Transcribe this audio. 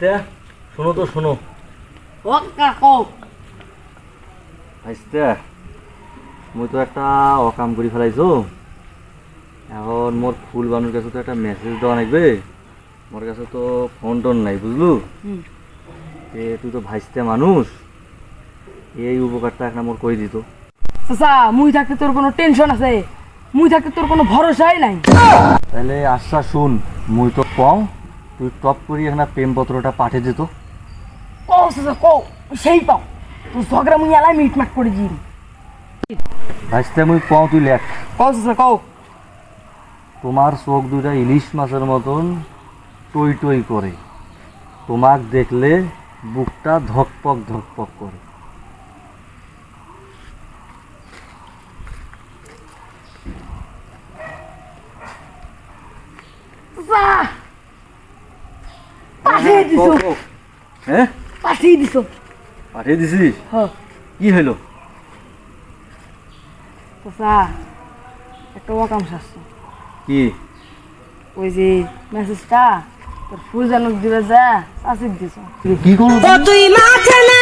ভাইস্তে শোনো তো শোনো। ভাইস্তে মুই তো একটা অকাম করে ফেলাইছো। এখন মোর ফুল বানুর কাছে তো একটা মেসেজ দেওয়া লাগবে। মোর কাছে তো ফোন টোন নাই বুঝলু। এ তুই তো ভাইস্তে মানুষ। এই উপকারটা একটা মোর করে দিত। চাচা মুই থাকতে তোর কোনো টেনশন আছে? মুই থাকতে তোর কোনো ভরসাই নাই। তাহলে আচ্ছা শুন মুই তো কম তুই টপ করি এখানে প্রেমপত্রটা পাঠিয়ে দিত কও চাচা কও সেই পাও। তুই ঝগড়া মুই এলাই মিটমাট করে দিন ভাইস্তে মুই কম তুই লেখ। কও চাচা কও। তোমার চোখ দুটা ইলিশ মাছের মতন টই টই করে। তোমাক দেখলে বুকটা ধকপক ধকপক করে। চাচা পাঠিয়ে দিছো। কও, কও। হ্যাঁ? পাঠিয়ে দিছো। পাঠিয়ে দিছিস হ্যাঁ কি হইল? চাচা একটা ওয়াকাম শাস্তি কি? ওই যে মেসেজটা তোর ফুল জানুক দিবে যা চাষিক দিছো। কি করব? তুই মাঠে থেমে